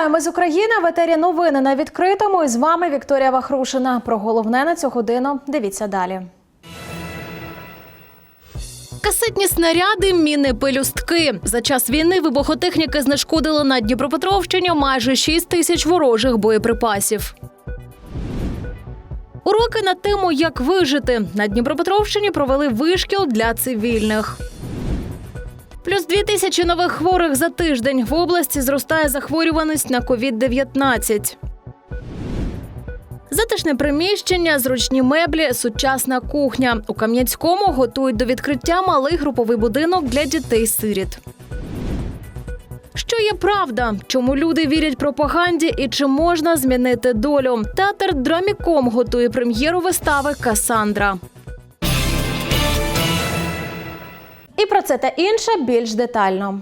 Вітаємо з України в етері новини на відкритому. І з вами Вікторія Вахрушина. Про головне на цю годину. Дивіться далі. Касетні снаряди, міни, пелюстки. За час війни вибухотехніки знешкодили на Дніпропетровщині майже 6 тисяч ворожих боєприпасів. Уроки на тему Як вижити на Дніпропетровщині провели вишкіл для цивільних. Плюс дві тисячі нових хворих за тиждень в області зростає захворюваність на COVID-19. Затишне приміщення, зручні меблі, сучасна кухня. У Кам'янському готують до відкриття малий груповий будинок для дітей-сиріт. Що є правда? Чому люди вірять пропаганді і чи можна змінити долю? Театр Драміком готує прем'єру вистави Касандра. І про це та інше більш детально.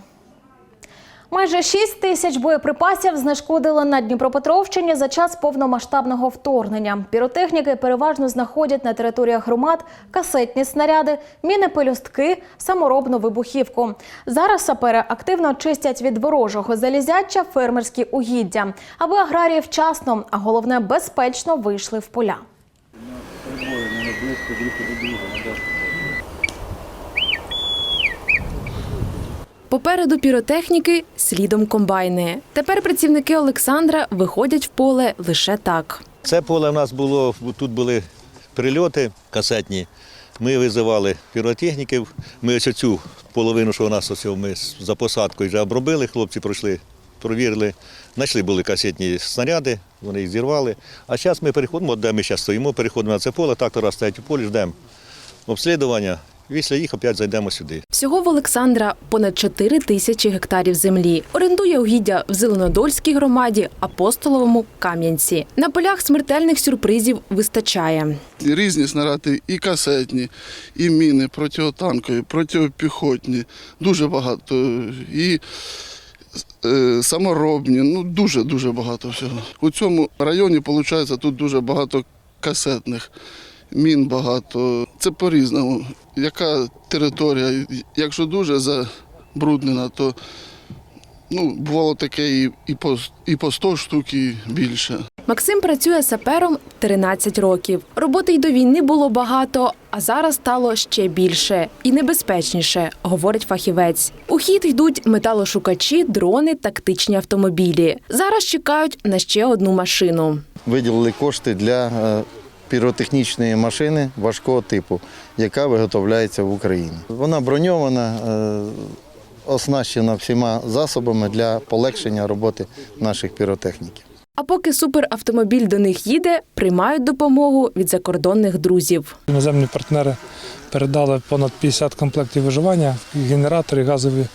Майже 6 тисяч боєприпасів знешкодили на Дніпропетровщині за час повномасштабного вторгнення. Піротехніки переважно знаходять на територіях громад касетні снаряди, міни пелюстки, саморобну вибухівку. Зараз сапери активно чистять від ворожого залізяча фермерські угіддя, аби аграрії вчасно, а головне безпечно вийшли в поля. Попереду піротехніки, слідом комбайни. Тепер працівники Олександра виходять в поле лише так. Це поле в нас було, тут були прильоти касетні. Ми визивали піротехніків. Ми ось цю половину, що у нас ось ми за посадкою вже обробили, хлопці пройшли, провірили. Знайшли були касетні снаряди, вони їх зірвали. А зараз ми переходимо, де ми зараз стоїмо, переходимо на це поле, трактора стоять у полі, ждемо обслідування. Після їх опять зайдемо сюди. Всього в Олександра понад 4 тисячі гектарів землі. Орендує угіддя в Зеленодольській громаді, Апостоловому Кам'янці. На полях смертельних сюрпризів вистачає. Різні снаряди, і касетні, і міни, протитанкові, протипіхотні, дуже багато. І е, саморобні, ну дуже-дуже багато всього. У цьому районі, виходить, тут дуже багато касетних, мін багато. Це по-різному. Яка територія, якщо дуже забруднена, то ну, бувало таке і, і, по, і по 100 штук, і більше. Максим працює сапером 13 років. Роботи й до війни було багато, а зараз стало ще більше і небезпечніше, говорить фахівець. У хід йдуть металошукачі, дрони, тактичні автомобілі. Зараз чекають на ще одну машину. виділили кошти для е, піротехнічної машини важкого типу, яка виготовляється в Україні. Вона броньована, е, оснащена всіма засобами для полегшення роботи наших піротехніків. А поки суперавтомобіль до них їде, приймають допомогу від закордонних друзів. Іноземні партнери передали понад 50 комплектів виживання, генератори, газові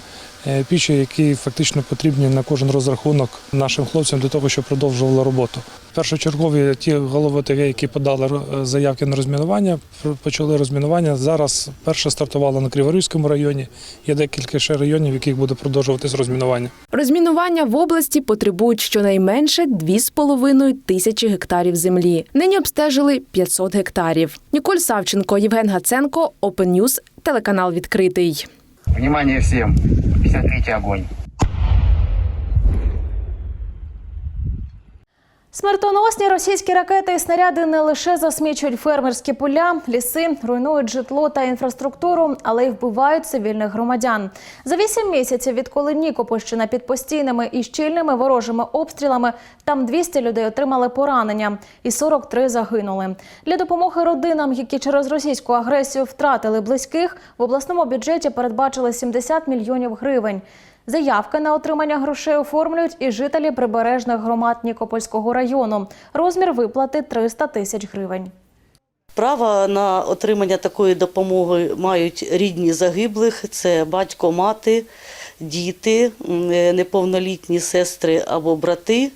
пічі, які фактично потрібні на кожен розрахунок нашим хлопцям для того, щоб продовжували роботу. Першочергові ті голови ОТГ, які подали е, заявки на розмінування, почали розмінування. Зараз перше стартувало на Криворізькому районі. Є декілька ще районів, в яких буде продовжуватись розмінування. Розмінування в області потребують щонайменше 2,5 тисячі гектарів землі. Нині обстежили 500 гектарів. Ніколь Савченко, Євген Гаценко, Open News, телеканал відкритий. Внимание всем! 53-й огонь. Смертоносні російські ракети і снаряди не лише засмічують фермерські поля, ліси, руйнують житло та інфраструктуру, але й вбивають цивільних громадян. За вісім місяців, відколи Нікопольщина під постійними і щільними ворожими обстрілами, там 200 людей отримали поранення і 43 загинули. Для допомоги родинам, які через російську агресію втратили близьких, в обласному бюджеті передбачили 70 мільйонів гривень. Заявки на отримання грошей оформлюють і жителі прибережних громад Нікопольського району. Розмір виплати 300 тисяч гривень. Право на отримання такої допомоги мають рідні загиблих: це батько, мати, діти, е, неповнолітні сестри або брати.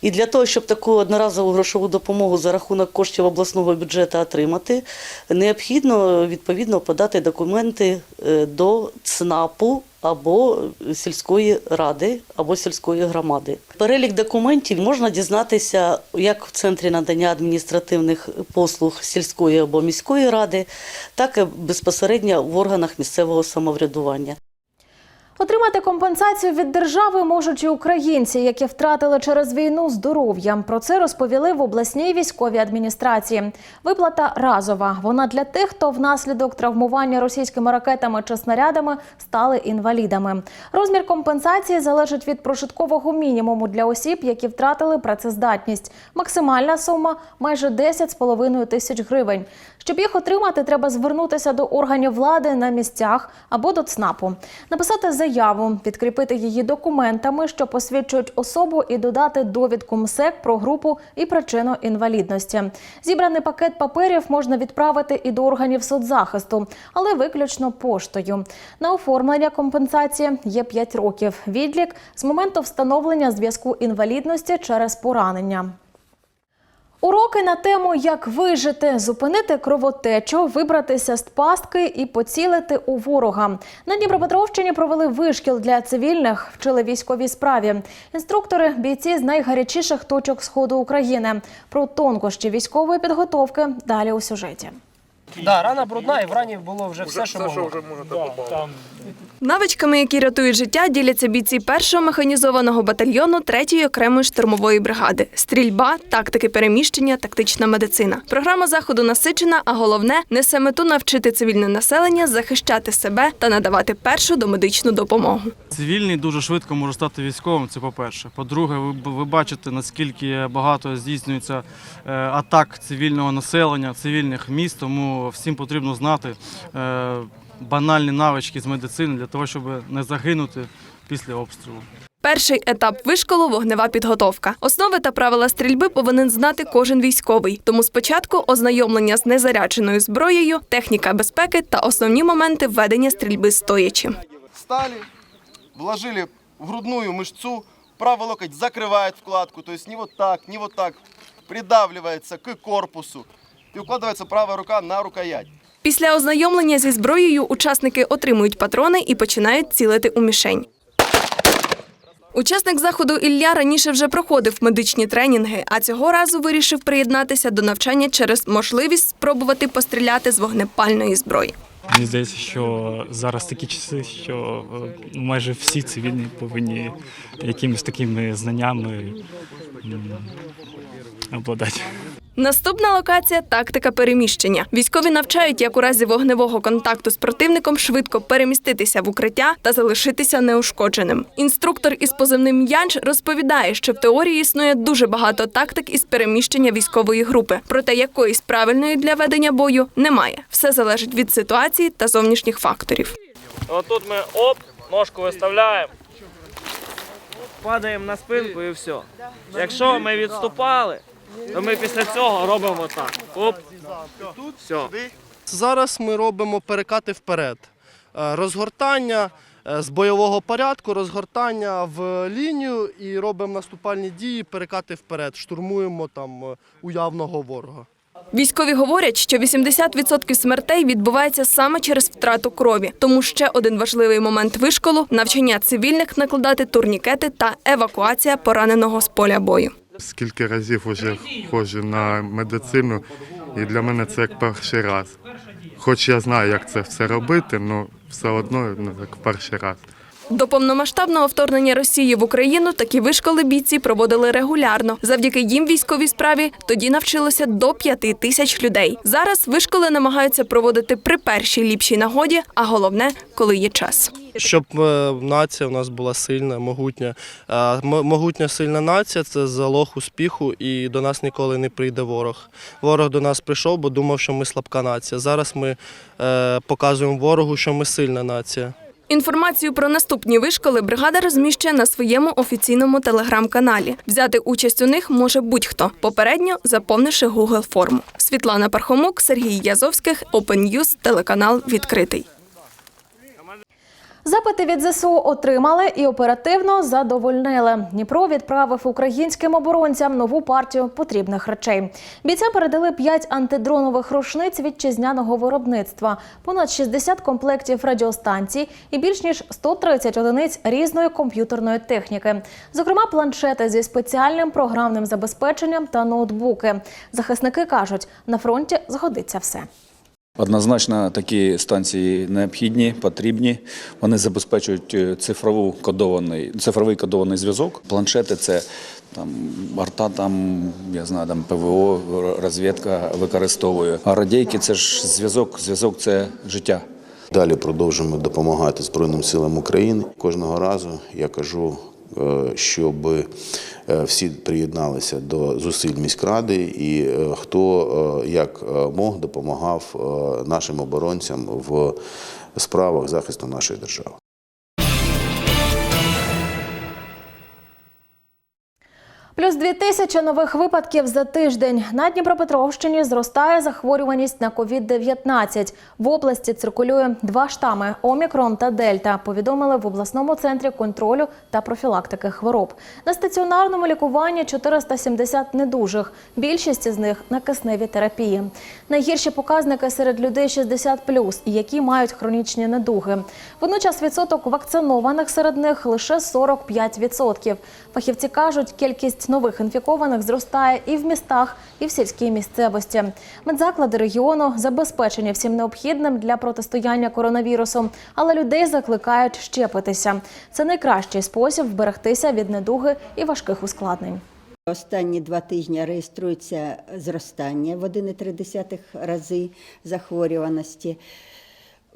І для того, щоб таку одноразову грошову допомогу за рахунок коштів обласного бюджету отримати, необхідно відповідно подати документи е, до ЦНАПу або сільської ради, або сільської громади. Перелік документів можна дізнатися як в центрі надання адміністративних послуг сільської або міської ради, так і безпосередньо в органах місцевого самоврядування. Отримати компенсацію від держави можуть і українці, які втратили через війну здоров'я. Про це розповіли в обласній військовій адміністрації. Виплата разова. Вона для тих, хто внаслідок травмування російськими ракетами чи снарядами стали інвалідами. Розмір компенсації залежить від прожиткового мінімуму для осіб, які втратили працездатність. Максимальна сума майже 10,5 тисяч гривень. Щоб їх отримати, треба звернутися до органів влади на місцях або до ЦНАПу, написати заяву, підкріпити її документами, що посвідчують особу, і додати довідку МСЕК про групу і причину інвалідності. Зібраний пакет паперів можна відправити і до органів соцзахисту, але виключно поштою. На оформлення компенсації є 5 років. Відлік з моменту встановлення зв'язку інвалідності через поранення. Уроки на тему як вижити, зупинити кровотечу, вибратися з пастки і поцілити у ворога. На Дніпропетровщині провели вишкіл для цивільних, вчили військовій справі. Інструктори бійці з найгарячіших точок сходу України. Про тонкощі військової підготовки далі у сюжеті. Да, рана брудна, і в рані було вже все, що могло. Навичками, які рятують життя, діляться бійці першого механізованого батальйону 3-ї окремої штурмової бригади. Стрільба, тактики переміщення, тактична медицина. Програма заходу насичена, а головне несе мету навчити цивільне населення захищати себе та надавати першу домедичну допомогу. Цивільний дуже швидко може стати військовим. Це по-перше. По-друге, ви, ви бачите, наскільки багато здійснюється е, атак цивільного населення, цивільних міст. Тому всім потрібно знати е, банальні навички з медицини для того, щоб не загинути після обстрілу. Перший етап вишколу вогнева підготовка. Основи та правила стрільби повинен знати кожен військовий. Тому спочатку ознайомлення з незарядженою зброєю, техніка безпеки та основні моменти ведення стрільби стоячи. Встали, вложили в грудную мышцу, правый локоть закрывает вкладку, то есть не вот так, не вот так, придавливается к корпусу и укладывается правая рука на рукоять. Після ознайомлення зі зброєю учасники отримують патрони і починають цілити у мішень. Учасник заходу Ілля раніше вже проходив медичні тренінги, а цього разу вирішив приєднатися до навчання через можливість спробувати постріляти з вогнепальної зброї. Мені здається, що зараз такі часи, що е, майже всі цивільні повинні якимись такими знаннями обладати. Наступна локація тактика переміщення. Військові навчають, як у разі вогневого контакту з противником швидко переміститися в укриття та залишитися неушкодженим. Інструктор із позивним Янч розповідає, що в теорії існує дуже багато тактик із переміщення військової групи, проте якоїсь правильної для ведення бою немає. Все залежить від ситуації та зовнішніх факторів. Отут ми оп, ножку виставляємо, падаємо на спинку і все. Якщо ми відступали, то ми після цього робимо так. Оп, все. Зараз ми робимо перекати вперед. Е, Розгортання е, з бойового порядку, розгортання в лінію і робимо наступальні дії, перекати вперед, штурмуємо там е, уявного ворога. Військові говорять, що 80% смертей відбувається саме через втрату крові. Тому ще один важливий момент вишколу навчання цивільних накладати турнікети та евакуація пораненого з поля бою. Скільки разів вже ходжу на медицину, і для мене це як перший раз. Хоч я знаю, як це все робити, але все одно ну, як перший раз. До повномасштабного вторгнення Росії в Україну такі вишколи бійці проводили регулярно. Завдяки їм військовій справі тоді навчилося до п'яти тисяч людей. Зараз вишколи намагаються проводити при першій ліпшій нагоді, а головне, коли є час. Щоб е, нація у нас була сильна, могутня. Могутня сильна нація це залог успіху, і до нас ніколи не прийде ворог. Ворог до нас прийшов, бо думав, що ми слабка нація. Зараз ми е, показуємо ворогу, що ми сильна нація. Інформацію про наступні вишколи бригада розміщує на своєму офіційному телеграм-каналі. Взяти участь у них може будь-хто, попередньо заповнивши Google форму. Світлана Пархомук, Сергій Язовських, Open News, телеканал відкритий. Запити від ЗСУ отримали і оперативно задовольнили. Дніпро відправив українським оборонцям нову партію потрібних речей. Бійцям передали 5 антидронових рушниць вітчизняного виробництва, понад 60 комплектів радіостанцій і більш ніж 130 одиниць різної комп'ютерної техніки, зокрема планшети зі спеціальним програмним забезпеченням та ноутбуки. Захисники кажуть, на фронті згодиться все. Однозначно такі станції необхідні, потрібні. Вони забезпечують е, цифрову кодований, цифровий кодований зв'язок. Планшети це там арта, там я знаю, там ПВО, розвідка використовує. А радійки це ж зв'язок. Зв'язок це життя. Далі продовжуємо допомагати Збройним силам України. Кожного разу я кажу, е, щоб всі приєдналися до зусиль міськради і е, хто е, як е, мог допомагав е, нашим оборонцям в справах захисту нашої держави. Плюс дві тисячі нових випадків за тиждень. На Дніпропетровщині зростає захворюваність на COVID-19. В області циркулює два штами – Омікрон та Дельта, повідомили в обласному центрі контролю та профілактики хвороб. На стаціонарному лікуванні 470 недужих. Більшість із них на кисневій терапії. Найгірші показники серед людей 60+, які мають хронічні недуги. Водночас відсоток вакцинованих серед них лише 45%. Фахівці кажуть, кількість нових інфікованих зростає і в містах, і в сільській місцевості. Медзаклади регіону забезпечені всім необхідним для протистояння коронавірусу, але людей закликають щепитися. Це найкращий спосіб вберегтися від недуги і важких ускладнень. Останні два тижні реєструється зростання в 1,3 рази захворюваності.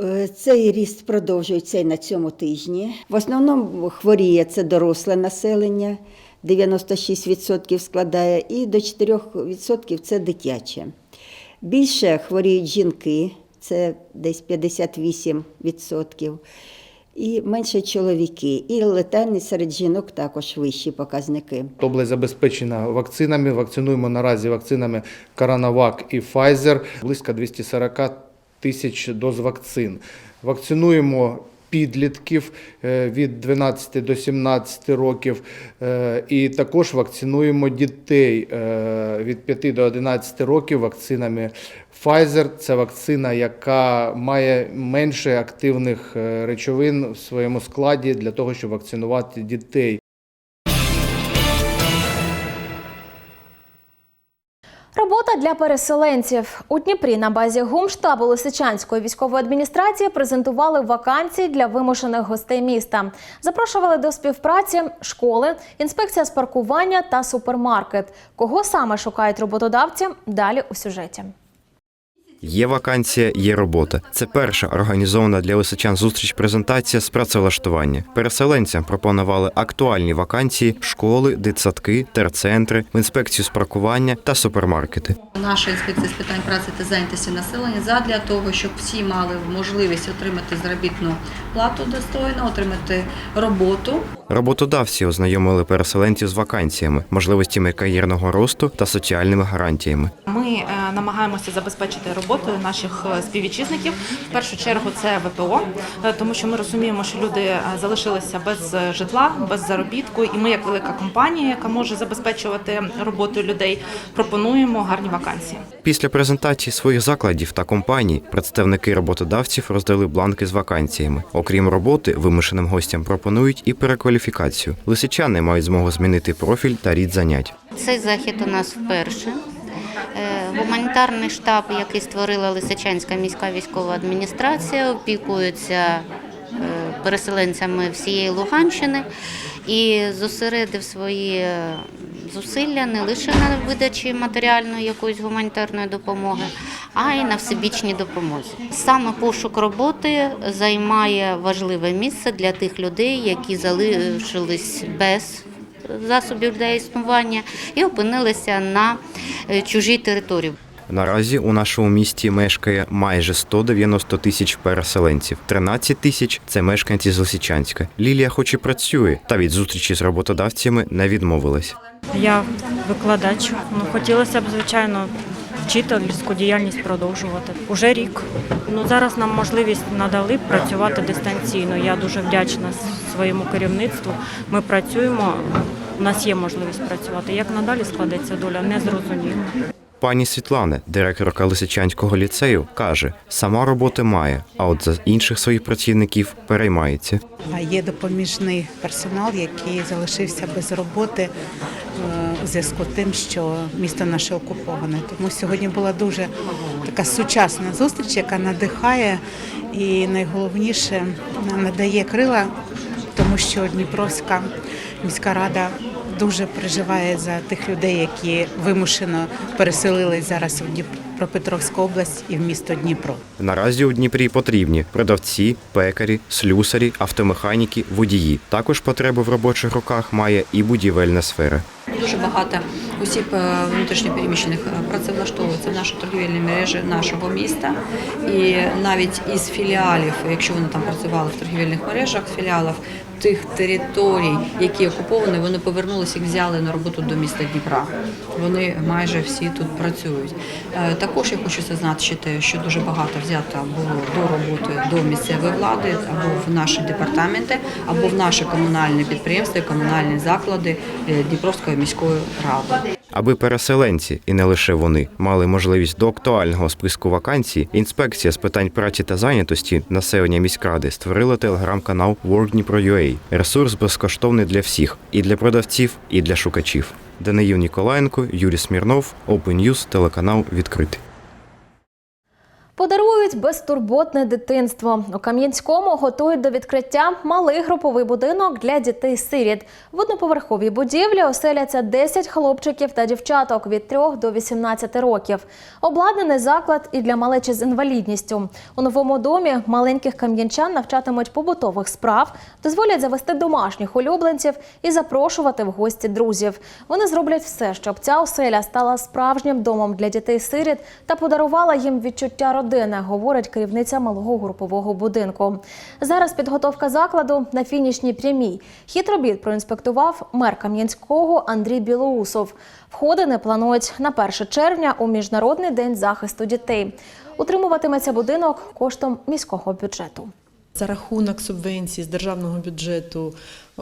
Е, Цей ріст продовжується і на цьому тижні. В основному хворіє це доросле населення, 96% складає, і до 4% це дитяче. Більше хворіють жінки, це десь 58%. І менше чоловіки, і летальність серед жінок також вищі показники. Область забезпечена вакцинами. Вакцинуємо наразі вакцинами Коронавак і Pfizer. Близько 240 тисяч доз вакцин. Вакцинуємо підлітків е, від 12 до 17 років. е, І також вакцинуємо дітей е, від 5 до 11 років вакцинами Pfizer. Це вакцина, яка має менше активних речовин в своєму складі для того, щоб вакцинувати дітей. Для переселенців у Дніпрі на базі гумштабу Лисичанської військової адміністрації презентували вакансії для вимушених гостей міста. Запрошували до співпраці школи, інспекція з паркування та супермаркет. Кого саме шукають роботодавці? Далі у сюжеті. Є вакансія, є робота. Це перша організована для лисичан зустріч презентація з працевлаштування. Переселенцям пропонували актуальні вакансії, школи, дитсадки, терцентри, в інспекцію з паркування та супермаркети. Наша інспекція з питань праці та зайнятості населення задля того, щоб всі мали можливість отримати заробітну плату достойно, отримати роботу. Роботодавці ознайомили переселенців з вакансіями, можливостями кар'єрного росту та соціальними гарантіями. Ми е, намагаємося забезпечити роботою наших е, співвітчизників. В першу чергу це ВПО, е, тому що ми розуміємо, що люди е, залишилися без житла, без заробітку, і ми, як велика компанія, яка може забезпечувати роботу людей, пропонуємо гарні вакансії. Після презентації своїх закладів та компаній представники роботодавців роздали бланки з вакансіями. Окрім роботи, вимушеним гостям пропонують і перекваліфікацію. Лисичани мають змогу змінити профіль та рід занять. Цей захід у нас вперше. Е, Гуманітарний штаб, який створила Лисичанська міська військова адміністрація, опікується е, переселенцями всієї Луганщини і зосередив свої е, зусилля не лише на видачі матеріальної якоїсь гуманітарної допомоги, а й на всебічній допомозі. Саме пошук роботи займає важливе місце для тих людей, які залишились без засобів для існування і опинилися на е, чужій території. Наразі у нашому місті мешкає майже 190 тисяч переселенців. 13 тисяч це мешканці з Лисичанська. Лілія, хоч і працює, та від зустрічі з роботодавцями не відмовилась. Я викладач. Ну хотілося б, звичайно, вчительську діяльність продовжувати. Уже рік. Ну зараз нам можливість надали працювати дистанційно. Я дуже вдячна своєму керівництву. Ми працюємо. У нас є можливість працювати. Як надалі складеться доля, не зрозуміло. Пані Світлана, директорка Лисичанського ліцею, каже, сама роботи має, а от за інших своїх працівників переймається. Є допоміжний персонал, який залишився без роботи е, у зв'язку з тим, що місто наше окуповане. Тому сьогодні була дуже така сучасна зустріч, яка надихає і найголовніше надає крила, тому що Дніпровська міська рада дуже переживає за тих людей, які вимушено переселились зараз у Дніпропетровську область і в місто Дніпро. Наразі у Дніпрі потрібні продавці, пекарі, слюсарі, автомеханіки, водії. Також потребу в робочих руках має і будівельна сфера. Дуже багато осіб е, внутрішньопереміщених е, працевлаштовуються в наші торгівельні мережі нашого міста. І навіть із філіалів, якщо вони там працювали в торгівельних мережах, з філіалів тих територій, які окуповані, вони повернулися і взяли на роботу до міста Дніпра. Вони майже всі тут працюють. Е, Також я хочу зазначити, що дуже багато взято було до роботи до місцевої влади або в наші департаменти, або в наші комунальні підприємства, комунальні заклади е, Дніпровської міської ради. Аби переселенці, і не лише вони, мали можливість до актуального списку вакансій, інспекція з питань праці та зайнятості населення міськради створила телеграм-канал WorkDnipro.ua. Ресурс безкоштовний для всіх і для продавців, і для шукачів. Даниїв Ніколаєнко, Юрій Смірнов, Open News, телеканал відкритий. Подарують безтурботне дитинство. У Кам'янському готують до відкриття малий груповий будинок для дітей-сиріт. В одноповерховій будівлі оселяться 10 хлопчиків та дівчаток від 3 до 18 років. Обладнаний заклад і для малечі з інвалідністю. У новому домі маленьких кам'янчан навчатимуть побутових справ, дозволять завести домашніх улюбленців і запрошувати в гості друзів. Вони зроблять все, щоб ця оселя стала справжнім домом для дітей-сиріт та подарувала їм відчуття родини, говорить керівниця малого групового будинку. Зараз підготовка закладу на фінішній прямій. Хід робіт проінспектував мер Кам'янського Андрій Білоусов. Входини планують на 1 червня у Міжнародний день захисту дітей. Утримуватиметься будинок коштом міського бюджету. За рахунок субвенцій з державного бюджету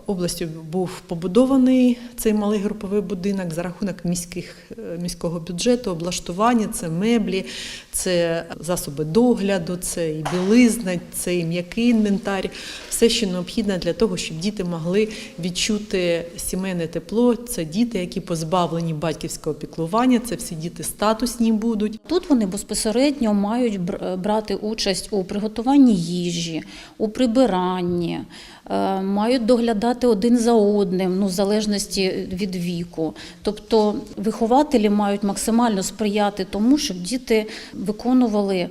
областю був побудований цей малий груповий будинок за рахунок міських, е, міського бюджету, облаштування, це меблі, це засоби догляду, це і білизна, це і м'який інвентар, все, що необхідне для того, щоб діти могли відчути сімейне тепло. Це діти, які позбавлені батьківського піклування, це всі діти статусні будуть. Тут вони безпосередньо мають брати участь у приготуванні їжі, у прибиранні, е, мають доглядати один за одним, ну, в залежності від віку. Тобто вихователі мають максимально сприяти тому, щоб діти виконували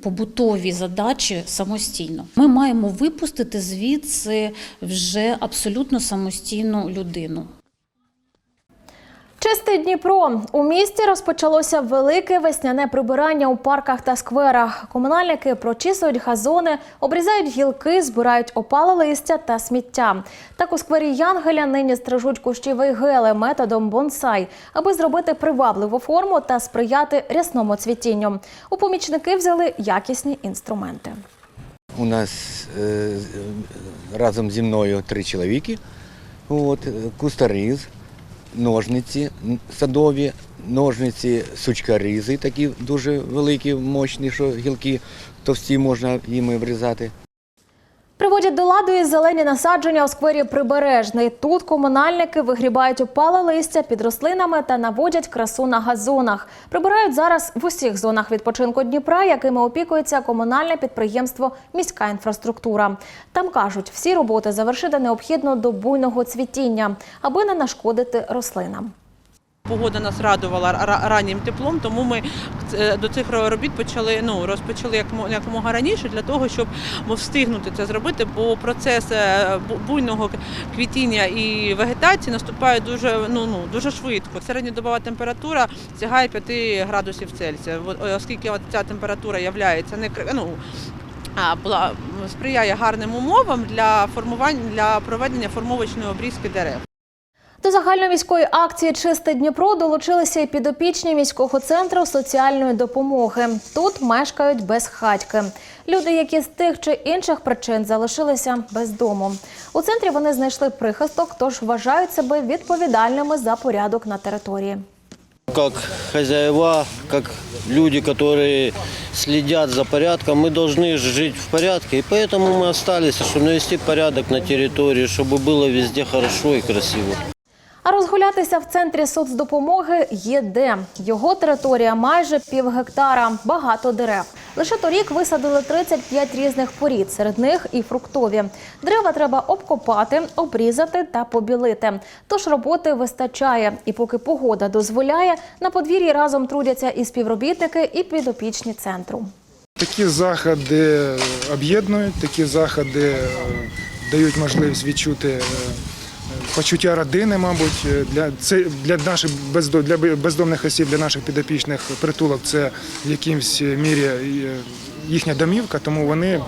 побутові задачі самостійно. Ми маємо випустити звідси вже абсолютно самостійну людину. Чистий Дніпро у місті розпочалося велике весняне прибирання у парках та скверах. Комунальники прочісують газони, обрізають гілки, збирають опале листя та сміття. Так у сквері Янгеля нині стрижуть кущі вейгели методом бонсай, аби зробити привабливу форму та сприяти рясному цвітінню. У помічники взяли якісні інструменти. У нас е, разом зі мною три чоловіки. От, е, кустаріз, ножниці садові, ножниці сучкаризи, такі дуже великі, мощні, що гілки товсті можна їми врізати. Приводять до ладу і зелені насадження у сквері Прибережний. Тут комунальники вигрібають опале листя під рослинами та наводять красу на газонах. Прибирають зараз в усіх зонах відпочинку Дніпра, якими опікується комунальне підприємство Міська інфраструктура. Там кажуть, всі роботи завершити необхідно до буйного цвітіння, аби не нашкодити рослинам. Погода нас радувала раннім теплом, тому ми е, до цих робіт почали ну розпочали якомога раніше для того, щоб встигнути це зробити. Бо процес е, буйного квітіння і вегетації наступає дуже ну ну дуже швидко. Середньодобова температура сягає 5 градусів Цельсія. Е, Оскільки ця температура являється не ну, була сприяє гарним умовам для формування для проведення формовочної обрізки дерев. До загальноміської акції Чисте Дніпро долучилися і підопічні міського центру соціальної допомоги. Тут мешкають без хатьки. Люди, які з тих чи інших причин залишилися без дому. У центрі вони знайшли прихисток, тож вважають себе відповідальними за порядок на території. как хозяева, как люди, которые следят за порядком, мы должны жить в порядке. И поэтому мы остались, чтобы навести порядок на территории, чтобы было везде хорошо и красиво. А розгулятися в центрі соцдопомоги є де. Його територія майже пів гектара, багато дерев. Лише торік висадили 35 різних порід, серед них і фруктові. Дерева треба обкопати, обрізати та побілити. Тож роботи вистачає. І поки погода дозволяє, на подвір'ї разом трудяться і співробітники, і підопічні центру. Такі заходи об'єднують, такі заходи е, дають можливість відчути е, почуття родини, мабуть. Е, Для, це, для наших бездо- для бездомних осіб, для наших підопічних притулок це в якимсь мірі е, їхня домівка, тому вони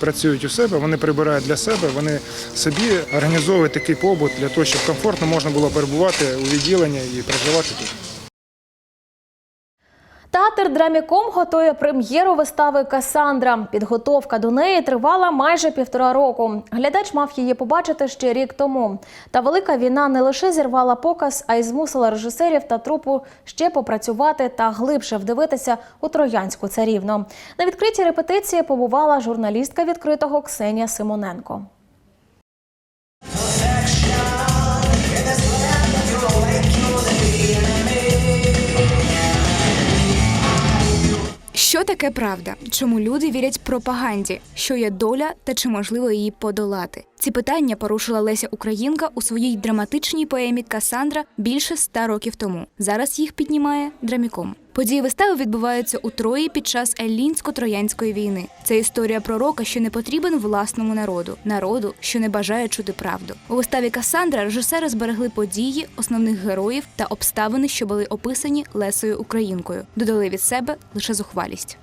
працюють у себе, вони прибирають для себе, вони собі організовують такий побут для того, щоб комфортно можна було перебувати у відділенні і проживати тут. Театр Драміком готує прем'єру вистави Касандра. Підготовка до неї тривала майже півтора року. Глядач мав її побачити ще рік тому. Та велика війна не лише зірвала показ, а й змусила режисерів та трупу ще попрацювати та глибше вдивитися у троянську царівну. На відкритій репетиції побувала журналістка відкритого Ксенія Симоненко. Що таке правда? Чому люди вірять пропаганді? Що є доля та чи можливо її подолати? Ці питання порушила Леся Українка у своїй драматичній поемі Касандра більше ста років тому. Зараз їх піднімає драміком. Події вистави відбуваються у Трої під час Еллінсько-Троянської війни. Це історія пророка, що не потрібен власному народу, народу, що не бажає чути правду. У виставі Касандра режисери зберегли події, основних героїв та обставини, що були описані Лесою Українкою. Додали від себе лише зухвалість.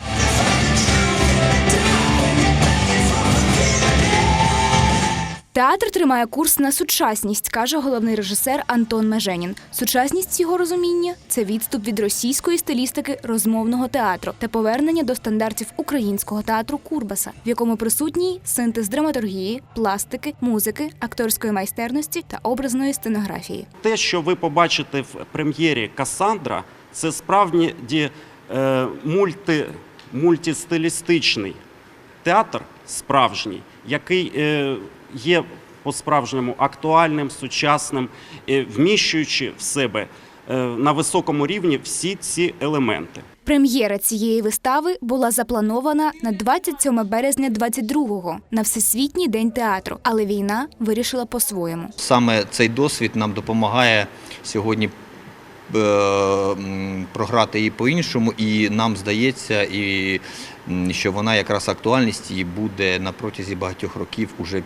Театр тримає курс на сучасність, каже головний режисер Антон Меженін. Сучасність його розуміння це відступ від російської стилістики розмовного театру та повернення до стандартів українського театру Курбаса, в якому присутній синтез драматургії, пластики, музики, акторської майстерності та образної сценографії. Те, що ви побачите в прем'єрі Касандра, це справді е, мульти, мультистилістичний театр справжній, який е, є по-справжньому актуальним, сучасним, е, вміщуючи в себе е, на високому рівні всі ці елементи. Прем'єра цієї вистави була запланована на 27 березня 22-го на Всесвітній день театру, але війна вирішила по-своєму. Саме цей досвід нам допомагає сьогодні е, програти її по-іншому, і нам здається, і, що вона якраз актуальність її буде на протязі багатьох років уже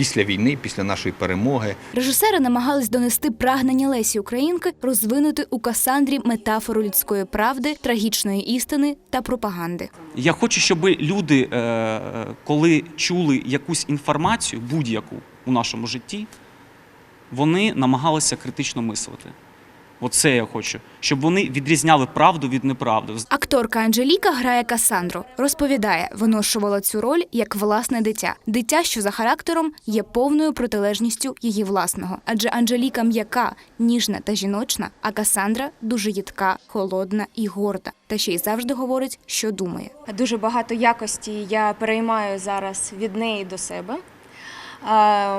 після війни, після нашої перемоги. Режисери намагались донести прагнення Лесі Українки розвинути у Касандрі метафору людської правди, трагічної істини та пропаганди. Я хочу, щоб люди, е, коли чули якусь інформацію, будь-яку у нашому житті, вони намагалися критично мислити. Оце я хочу, щоб вони відрізняли правду від неправди. Акторка Анжеліка грає Касандру. Розповідає, виношувала цю роль як власне дитя. Дитя, що за характером є повною протилежністю її власного. Адже Анжеліка м'яка, ніжна та жіночна, а Касандра дуже їдка, холодна і горда. Та ще й завжди говорить, що думає. Дуже багато якості я переймаю зараз від неї до себе.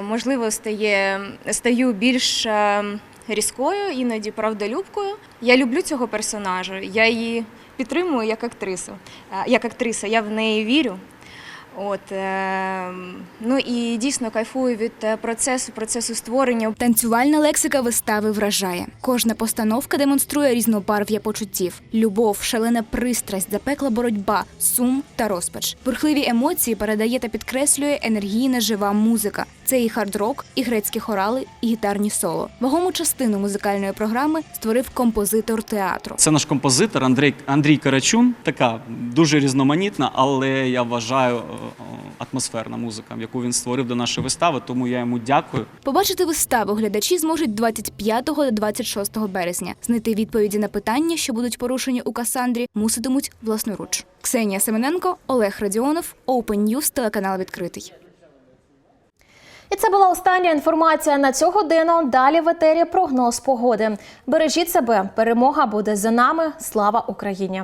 Можливо, стає, стаю більш е, різкою, іноді правдолюбкою. Я люблю цього персонажа, я її підтримую як актрису. Е, Як актриса, я в неї вірю. От, е, ну і дійсно кайфую від е, процесу, процесу створення. Танцювальна лексика вистави вражає. Кожна постановка демонструє різнобарв'я почуттів: любов, шалена пристрасть, запекла боротьба, сум та розпач. Бурхливі емоції передає та підкреслює енергійна жива музика. Це і хард-рок, і грецькі хорали, і гітарні соло. Вагому частину музикальної програми створив композитор театру. Це наш композитор Андрій, Андрій Карачун, така дуже різноманітна, але я вважаю атмосферна музика, яку він створив до нашої вистави. Тому я йому дякую. Побачити виставу глядачі зможуть 25 та 26 березня. Знайти відповіді на питання, що будуть порушені у Касандрі, муситимуть власноруч. Ксенія Семененко, Олег Радіонов, Open News, телеканал відкритий. І це була остання інформація на цю годину. Далі в етері прогноз погоди. Бережіть себе, перемога буде за нами. Слава Україні!